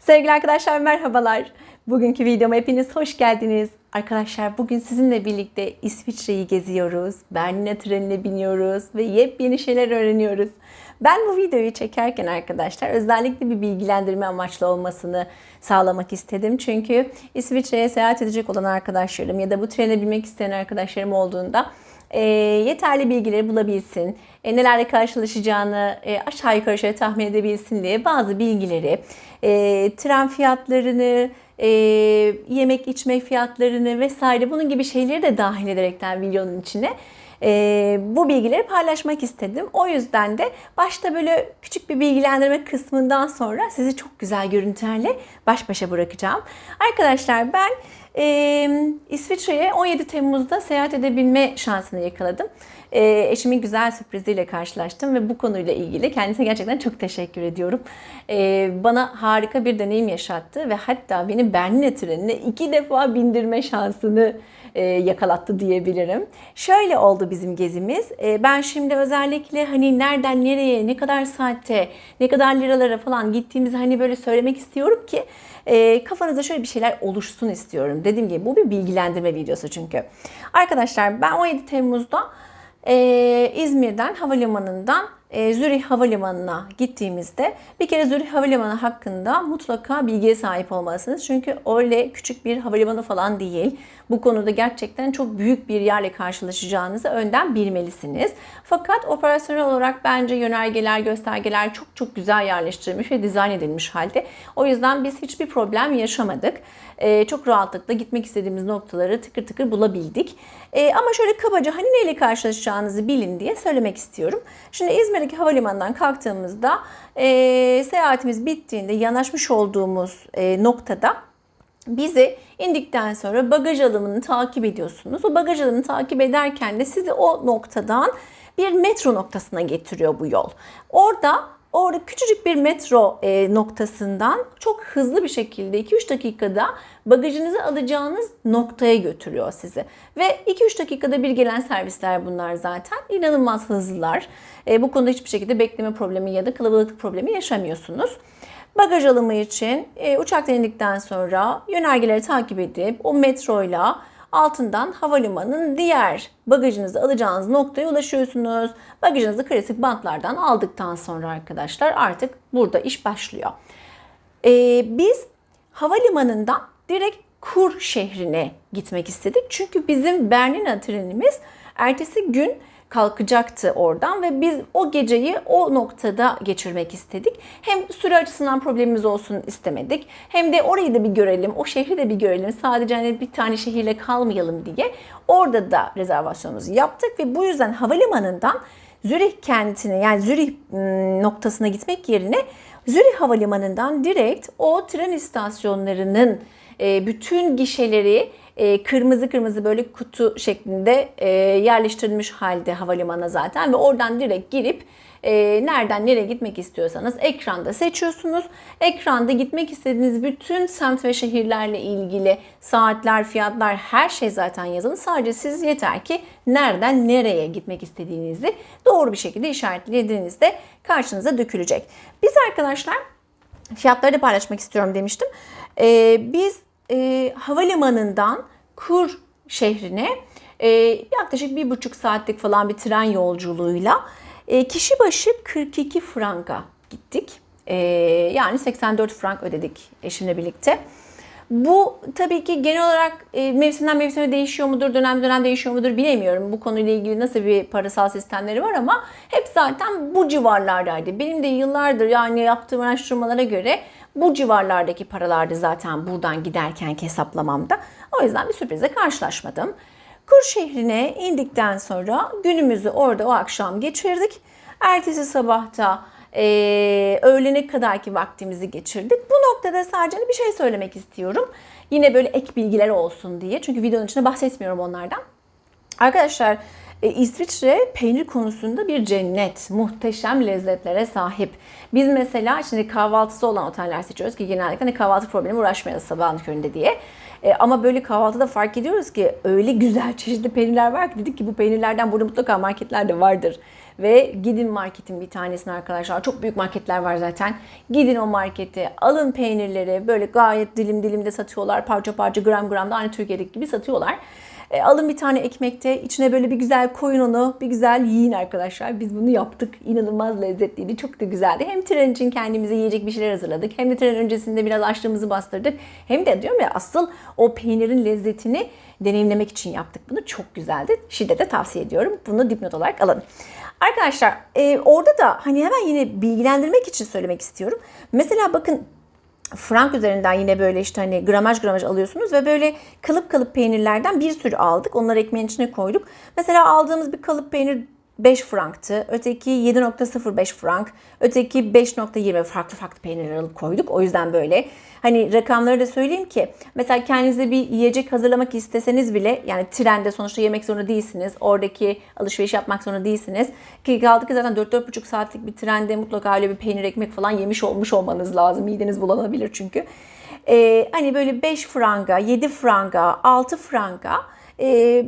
Sevgili arkadaşlar merhabalar. Bugünkü videoma hepiniz hoş geldiniz. Arkadaşlar bugün sizinle birlikte İsviçre'yi geziyoruz. Berlin trenine biniyoruz ve yepyeni şeyler öğreniyoruz. Ben bu videoyu çekerken arkadaşlar özellikle bir bilgilendirme amaçlı olmasını sağlamak istedim. Çünkü İsviçre'ye seyahat edecek olan arkadaşlarım ya da bu trene binmek isteyen arkadaşlarım olduğunda e, yeterli bilgileri bulabilsin, e, nelerle karşılaşacağını e, aşağı yukarı şöyle tahmin edebilsin diye bazı bilgileri, e, tren fiyatlarını, e, yemek içme fiyatlarını vesaire bunun gibi şeyleri de dahil ederekten videonun içine e, bu bilgileri paylaşmak istedim. O yüzden de başta böyle küçük bir bilgilendirme kısmından sonra sizi çok güzel görüntülerle baş başa bırakacağım. Arkadaşlar ben e, İsviçre'ye 17 Temmuz'da seyahat edebilme şansını yakaladım. E, eşimin güzel sürpriziyle karşılaştım ve bu konuyla ilgili kendisine gerçekten çok teşekkür ediyorum. E, bana harika bir deneyim yaşattı ve hatta beni Berlin trenine iki defa bindirme şansını e, yakalattı diyebilirim. Şöyle oldu bizim gezimiz. E, ben şimdi özellikle hani nereden nereye, ne kadar saatte, ne kadar liralara falan gittiğimizi hani böyle söylemek istiyorum ki e, kafanızda şöyle bir şeyler oluşsun istiyorum. Dediğim gibi bu bir bilgilendirme videosu çünkü. Arkadaşlar ben 17 Temmuz'da e, İzmir'den havalimanından e, Zürih Havalimanı'na gittiğimizde bir kere Zürih Havalimanı hakkında mutlaka bilgiye sahip olmalısınız. Çünkü öyle küçük bir havalimanı falan değil. Bu konuda gerçekten çok büyük bir yerle karşılaşacağınızı önden bilmelisiniz. Fakat operasyonel olarak bence yönergeler, göstergeler çok çok güzel yerleştirilmiş ve dizayn edilmiş halde. O yüzden biz hiçbir problem yaşamadık. Ee, çok rahatlıkla gitmek istediğimiz noktaları tıkır tıkır bulabildik. Ee, ama şöyle kabaca hani neyle karşılaşacağınızı bilin diye söylemek istiyorum. Şimdi İzmir'deki havalimanından kalktığımızda e, seyahatimiz bittiğinde yanaşmış olduğumuz e, noktada bizi indikten sonra bagaj alımını takip ediyorsunuz. O bagaj alımını takip ederken de sizi o noktadan bir metro noktasına getiriyor bu yol. Orada Orada küçücük bir metro e, noktasından çok hızlı bir şekilde 2-3 dakikada bagajınızı alacağınız noktaya götürüyor sizi. Ve 2-3 dakikada bir gelen servisler bunlar zaten. İnanılmaz hızlılar. E, bu konuda hiçbir şekilde bekleme problemi ya da kalabalık problemi yaşamıyorsunuz. Bagaj alımı için e, uçaktan indikten sonra yönergeleri takip edip o metroyla altından havalimanının diğer bagajınızı alacağınız noktaya ulaşıyorsunuz. Bagajınızı klasik bantlardan aldıktan sonra arkadaşlar artık burada iş başlıyor. Ee, biz havalimanından direkt Kur şehrine gitmek istedik. Çünkü bizim Berlin trenimiz ertesi gün kalkacaktı oradan ve biz o geceyi o noktada geçirmek istedik. Hem süre açısından problemimiz olsun istemedik. Hem de orayı da bir görelim, o şehri de bir görelim. Sadece hani bir tane şehirle kalmayalım diye orada da rezervasyonumuzu yaptık ve bu yüzden havalimanından Zürih kentine yani Zürih noktasına gitmek yerine Zürih Havalimanı'ndan direkt o tren istasyonlarının bütün gişeleri e, kırmızı kırmızı böyle kutu şeklinde e, yerleştirilmiş halde havalimanı zaten ve oradan direkt girip e, nereden nereye gitmek istiyorsanız ekranda seçiyorsunuz. Ekranda gitmek istediğiniz bütün semt ve şehirlerle ilgili saatler, fiyatlar her şey zaten yazılı. Sadece siz yeter ki nereden nereye gitmek istediğinizi doğru bir şekilde işaretlediğinizde karşınıza dökülecek. Biz arkadaşlar fiyatları da paylaşmak istiyorum demiştim. Biz havalimanından Kur şehrine e, yaklaşık bir buçuk saatlik falan bir tren yolculuğuyla e, kişi başı 42 franka gittik. E, yani 84 frank ödedik eşimle birlikte. Bu tabii ki genel olarak e, mevsimden mevsime değişiyor mudur, dönem dönem değişiyor mudur bilemiyorum. Bu konuyla ilgili nasıl bir parasal sistemleri var ama hep zaten bu civarlardaydı. Benim de yıllardır yani yaptığım araştırmalara göre bu civarlardaki paralardı zaten buradan giderken hesaplamamda. O yüzden bir sürprize karşılaşmadım. Kur şehrine indikten sonra günümüzü orada o akşam geçirdik. Ertesi sabahta e, öğlene kadarki vaktimizi geçirdik. Bu noktada sadece bir şey söylemek istiyorum. Yine böyle ek bilgiler olsun diye. Çünkü videonun içinde bahsetmiyorum onlardan. Arkadaşlar e, İsviçre peynir konusunda bir cennet. Muhteşem lezzetlere sahip. Biz mesela şimdi kahvaltısı olan oteller seçiyoruz ki genellikle hani kahvaltı problemi uğraşmayalım sabahın köründe diye. E, ama böyle kahvaltıda fark ediyoruz ki öyle güzel çeşitli peynirler var ki dedik ki bu peynirlerden burada mutlaka marketlerde vardır. Ve gidin marketin bir tanesine arkadaşlar. Çok büyük marketler var zaten. Gidin o markete alın peynirleri böyle gayet dilim dilimde satıyorlar. Parça parça gram gram da aynı Türkiye'deki gibi satıyorlar. E, alın bir tane ekmekte içine böyle bir güzel koyun onu bir güzel yiyin arkadaşlar. Biz bunu yaptık. İnanılmaz lezzetliydi. Çok da güzeldi. Hem tren için kendimize yiyecek bir şeyler hazırladık. Hem de tren öncesinde biraz açlığımızı bastırdık. Hem de diyorum ya asıl o peynirin lezzetini deneyimlemek için yaptık bunu. Çok güzeldi. Şiddetle tavsiye ediyorum. Bunu dipnot olarak alın. Arkadaşlar e, orada da hani hemen yine bilgilendirmek için söylemek istiyorum. Mesela bakın frank üzerinden yine böyle işte hani gramaj gramaj alıyorsunuz ve böyle kalıp kalıp peynirlerden bir sürü aldık. Onları ekmeğin içine koyduk. Mesela aldığımız bir kalıp peynir 5 franktı. Öteki 7.05 frank. Öteki 5.20 farklı farklı peynirler alıp koyduk. O yüzden böyle. Hani rakamları da söyleyeyim ki mesela kendinize bir yiyecek hazırlamak isteseniz bile yani trende sonuçta yemek zorunda değilsiniz. Oradaki alışveriş yapmak zorunda değilsiniz. Ki kaldı ki zaten 4-4,5 saatlik bir trende mutlaka öyle bir peynir ekmek falan yemiş olmuş olmanız lazım. Mideniz bulanabilir çünkü. Ee, hani böyle 5 franga, 7 franga, 6 franga e,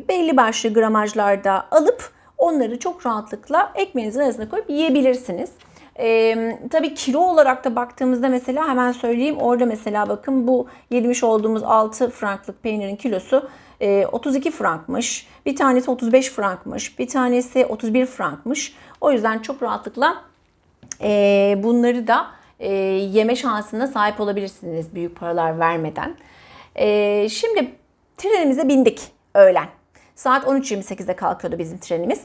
belli başlı gramajlarda alıp onları çok rahatlıkla ekmeğinizin arasına koyup yiyebilirsiniz. Ee, tabii kilo olarak da baktığımızda mesela hemen söyleyeyim orada mesela bakın bu yedirmiş olduğumuz 6 franklık peynirin kilosu e, 32 frankmış. Bir tanesi 35 frankmış. Bir tanesi 31 frankmış. O yüzden çok rahatlıkla e, bunları da e, yeme şansına sahip olabilirsiniz büyük paralar vermeden. E, şimdi trenimize bindik öğlen. Saat 13.28'de kalkıyordu bizim trenimiz.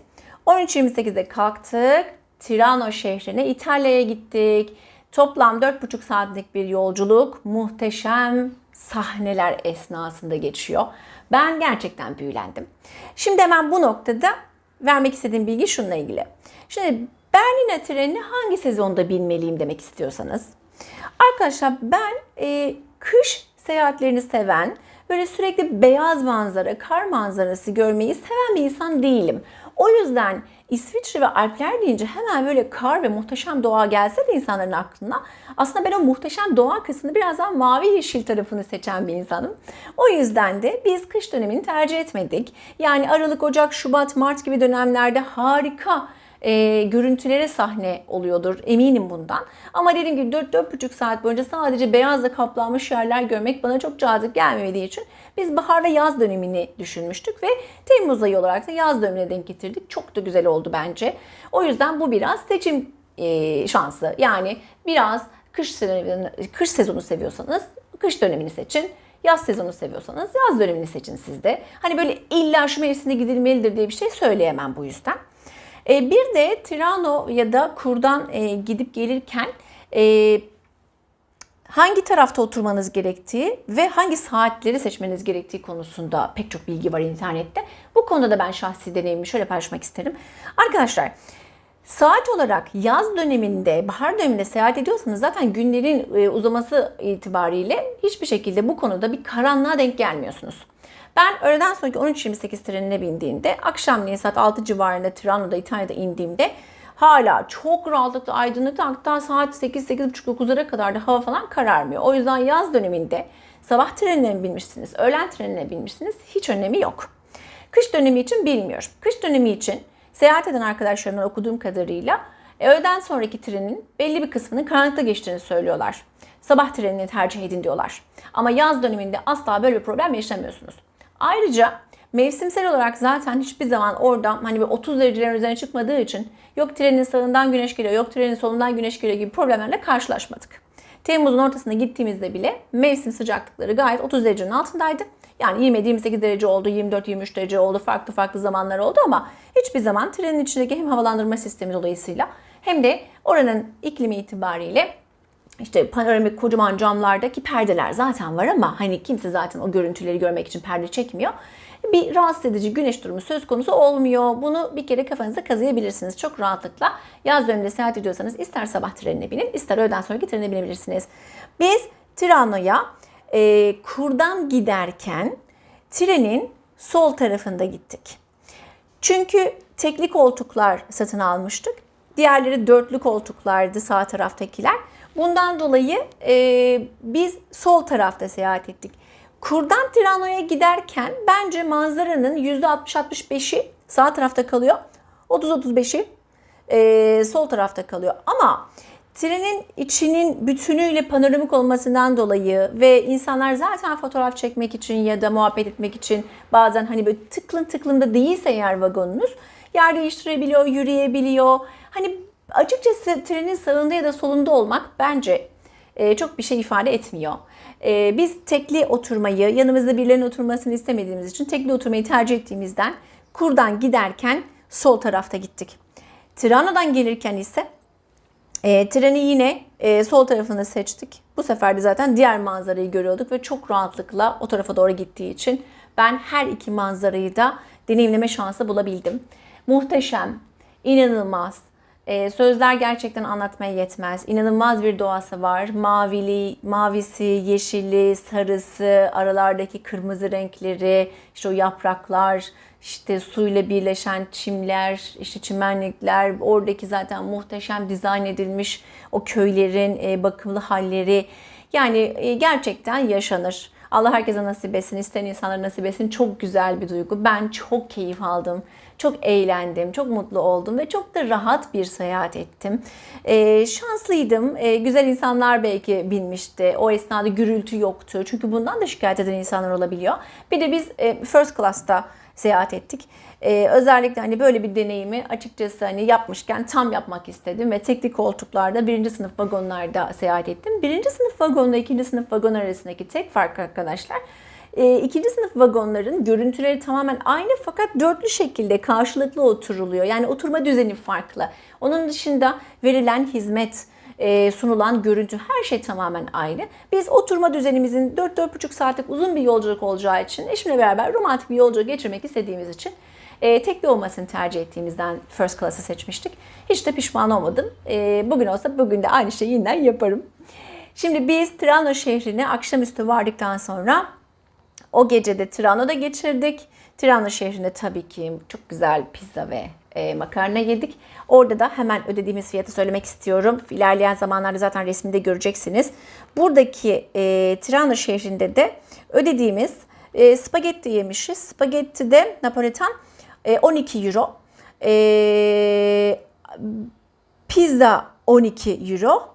13.28'de kalktık. Tirano şehrine İtalya'ya gittik. Toplam 4,5 saatlik bir yolculuk muhteşem sahneler esnasında geçiyor. Ben gerçekten büyülendim. Şimdi hemen bu noktada vermek istediğim bilgi şununla ilgili. Şimdi Berlin trenini hangi sezonda binmeliyim demek istiyorsanız. Arkadaşlar ben e, kış seyahatlerini seven, böyle sürekli beyaz manzara, kar manzarası görmeyi seven bir insan değilim. O yüzden İsviçre ve Alpler deyince hemen böyle kar ve muhteşem doğa gelse de insanların aklına aslında ben o muhteşem doğa kısmını biraz daha mavi yeşil tarafını seçen bir insanım. O yüzden de biz kış dönemini tercih etmedik. Yani Aralık, Ocak, Şubat, Mart gibi dönemlerde harika e, görüntülere sahne oluyordur. Eminim bundan. Ama dediğim gibi 4-4,5 saat boyunca sadece beyazla kaplanmış yerler görmek bana çok cazip gelmediği için biz bahar ve yaz dönemini düşünmüştük ve Temmuz ayı olarak da yaz dönemine denk getirdik. Çok da güzel oldu bence. O yüzden bu biraz seçim e, şansı. Yani biraz kış, kış sezonu seviyorsanız kış dönemini seçin. Yaz sezonu seviyorsanız yaz dönemini seçin siz de. Hani böyle illa şu mevsimde gidilmelidir diye bir şey söyleyemem bu yüzden. E, bir de Tirano ya da Kur'dan e, gidip gelirken e, hangi tarafta oturmanız gerektiği ve hangi saatleri seçmeniz gerektiği konusunda pek çok bilgi var internette. Bu konuda da ben şahsi deneyimimi şöyle paylaşmak isterim. Arkadaşlar Saat olarak yaz döneminde, bahar döneminde seyahat ediyorsanız zaten günlerin uzaması itibariyle hiçbir şekilde bu konuda bir karanlığa denk gelmiyorsunuz. Ben öğleden sonraki 13.28 trenine bindiğimde, akşamleyin saat 6 civarında Tirano'da İtalya'da indiğimde hala çok rahatlıkla aydınlıkta hatta saat 8-8.30-9'lara kadar da hava falan kararmıyor. O yüzden yaz döneminde sabah trenine binmişsiniz, öğlen trenine binmişsiniz hiç önemi yok. Kış dönemi için bilmiyorum. Kış dönemi için seyahat eden arkadaşlarımdan okuduğum kadarıyla e, öğleden sonraki trenin belli bir kısmının karanlıkta geçtiğini söylüyorlar. Sabah trenini tercih edin diyorlar. Ama yaz döneminde asla böyle bir problem yaşamıyorsunuz. Ayrıca mevsimsel olarak zaten hiçbir zaman orada hani bir 30 derecelerin üzerine çıkmadığı için yok trenin sağından güneş geliyor, yok trenin solundan güneş geliyor gibi problemlerle karşılaşmadık. Temmuz'un ortasında gittiğimizde bile mevsim sıcaklıkları gayet 30 derecenin altındaydı. Yani 27-28 derece oldu, 24-23 derece oldu, farklı farklı zamanlar oldu ama hiçbir zaman trenin içindeki hem havalandırma sistemi dolayısıyla hem de oranın iklimi itibariyle işte panoramik kocaman camlardaki perdeler zaten var ama hani kimse zaten o görüntüleri görmek için perde çekmiyor. Bir rahatsız edici güneş durumu söz konusu olmuyor. Bunu bir kere kafanıza kazıyabilirsiniz çok rahatlıkla. Yaz döneminde seyahat ediyorsanız ister sabah trenine binin ister öğleden sonraki trene binebilirsiniz. Biz Tirano'ya e, kurdan giderken trenin sol tarafında gittik. Çünkü tekli koltuklar satın almıştık. Diğerleri dörtlü koltuklardı sağ taraftakiler. Bundan dolayı e, biz sol tarafta seyahat ettik. Kurdan Tirano'ya giderken bence manzaranın %60-65'i sağ tarafta kalıyor. 30-35'i e, sol tarafta kalıyor. Ama trenin içinin bütünüyle panoramik olmasından dolayı ve insanlar zaten fotoğraf çekmek için ya da muhabbet etmek için bazen hani böyle tıklın tıklında değilse eğer vagonunuz yer değiştirebiliyor, yürüyebiliyor. Hani açıkçası trenin sağında ya da solunda olmak bence e, çok bir şey ifade etmiyor. E, biz tekli oturmayı, yanımızda birilerinin oturmasını istemediğimiz için tekli oturmayı tercih ettiğimizden kurdan giderken sol tarafta gittik. Tirano'dan gelirken ise e, treni yine e, sol tarafını seçtik. Bu sefer de zaten diğer manzarayı görüyorduk ve çok rahatlıkla o tarafa doğru gittiği için ben her iki manzarayı da deneyimleme şansı bulabildim. Muhteşem, inanılmaz. E, sözler gerçekten anlatmaya yetmez. İnanılmaz bir doğası var. Mavili, mavisi, yeşili, sarısı, aralardaki kırmızı renkleri, işte o yapraklar, işte suyla birleşen çimler, işte çimenlikler, oradaki zaten muhteşem dizayn edilmiş o köylerin e, bakımlı halleri. Yani e, gerçekten yaşanır. Allah herkese nasip etsin, isteyen insanlara nasip etsin. Çok güzel bir duygu. Ben çok keyif aldım. Çok eğlendim, çok mutlu oldum ve çok da rahat bir seyahat ettim. Ee, şanslıydım. Ee, güzel insanlar belki binmişti. O esnada gürültü yoktu. Çünkü bundan da şikayet eden insanlar olabiliyor. Bir de biz e, first class'ta seyahat ettik. Ee, özellikle hani böyle bir deneyimi açıkçası hani yapmışken tam yapmak istedim ve tekli koltuklarda birinci sınıf vagonlarda seyahat ettim. Birinci sınıf vagonla ikinci sınıf vagon arasındaki tek fark arkadaşlar e, ikinci sınıf vagonların görüntüleri tamamen aynı fakat dörtlü şekilde karşılıklı oturuluyor. Yani oturma düzeni farklı. Onun dışında verilen hizmet, e, sunulan görüntü her şey tamamen aynı. Biz oturma düzenimizin 4-4,5 saatlik uzun bir yolculuk olacağı için eşimle beraber romantik bir yolculuk geçirmek istediğimiz için e, tekli olmasını tercih ettiğimizden first class'ı seçmiştik. Hiç de pişman olmadım. E, bugün olsa bugün de aynı şeyi yeniden yaparım. Şimdi biz Trano şehrine akşamüstü vardıktan sonra o gece de Tirano'da geçirdik. Tirano şehrinde tabii ki çok güzel pizza ve e, makarna yedik. Orada da hemen ödediğimiz fiyatı söylemek istiyorum. İlerleyen zamanlarda zaten resminde göreceksiniz. Buradaki e, Tirano şehrinde de ödediğimiz e, spagetti yemişiz. Spagetti de Napolitan e, 12 euro. E, pizza 12 euro.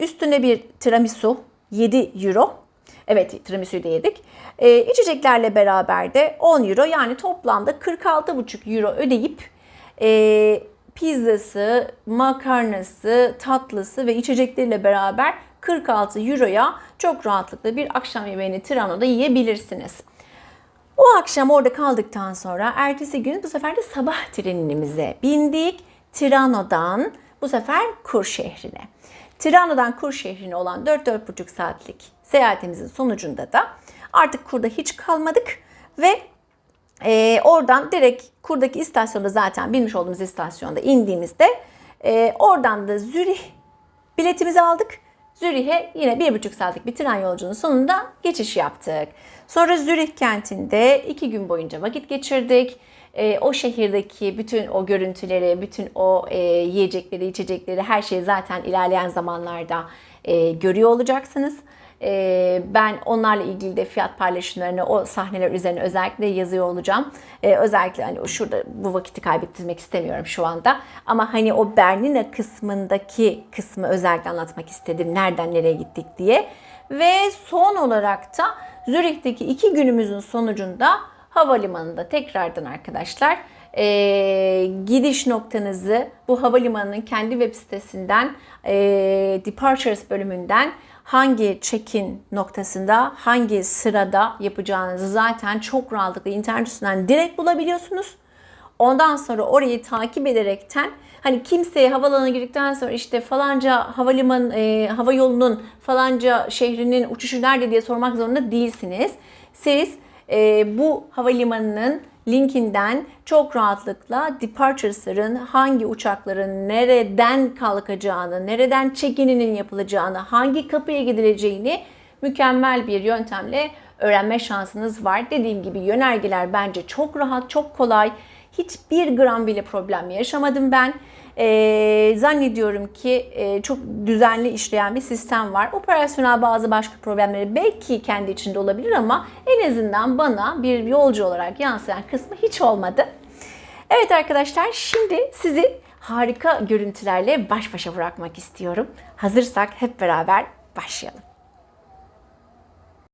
Üstüne bir tiramisu 7 euro. Evet tiramisu'yu da yedik. E, içeceklerle beraber de 10 euro yani toplamda 46,5 euro ödeyip e, pizzası, makarnası, tatlısı ve içecekleriyle beraber 46 euroya çok rahatlıkla bir akşam yemeğini Tirano'da yiyebilirsiniz. O akşam orada kaldıktan sonra ertesi gün bu sefer de sabah trenimize bindik. Tirano'dan bu sefer Kur şehrine. Tirano'dan Kur şehrine olan 4-4,5 saatlik seyahatimizin sonucunda da artık kurda hiç kalmadık ve e, oradan direkt kurdaki istasyonda zaten bilmiş olduğumuz istasyonda indiğimizde e, oradan da Zürih biletimizi aldık. Zürih'e yine bir buçuk saatlik bir tren yolculuğunun sonunda geçiş yaptık. Sonra Zürih kentinde iki gün boyunca vakit geçirdik. E, o şehirdeki bütün o görüntüleri, bütün o e, yiyecekleri, içecekleri her şeyi zaten ilerleyen zamanlarda e, görüyor olacaksınız. Ee, ben onlarla ilgili de fiyat paylaşımlarını o sahneler üzerine özellikle yazıyor olacağım. Ee, özellikle hani şurada bu vakiti kaybettirmek istemiyorum şu anda. Ama hani o Bernina kısmındaki kısmı özellikle anlatmak istedim. Nereden nereye gittik diye. Ve son olarak da Zürih'teki iki günümüzün sonucunda havalimanında tekrardan arkadaşlar e, gidiş noktanızı bu havalimanının kendi web sitesinden e, Departures bölümünden hangi check-in noktasında, hangi sırada yapacağınızı zaten çok rahatlıkla internet üstünden direkt bulabiliyorsunuz. Ondan sonra orayı takip ederekten hani kimseye havalanına girdikten sonra işte falanca havalimanı e, hava yolunun falanca şehrinin uçuşu nerede diye sormak zorunda değilsiniz. Siz e, bu havalimanının linkinden çok rahatlıkla departures'ların hangi uçakların nereden kalkacağını, nereden check-in'inin yapılacağını, hangi kapıya gidileceğini mükemmel bir yöntemle öğrenme şansınız var. Dediğim gibi yönergeler bence çok rahat, çok kolay. Hiçbir gram bile problem yaşamadım ben. E, zannediyorum ki e, çok düzenli işleyen bir sistem var. Operasyonel bazı başka problemleri belki kendi içinde olabilir ama en azından bana bir yolcu olarak yansıyan kısmı hiç olmadı. Evet arkadaşlar şimdi sizi harika görüntülerle baş başa bırakmak istiyorum. Hazırsak hep beraber başlayalım.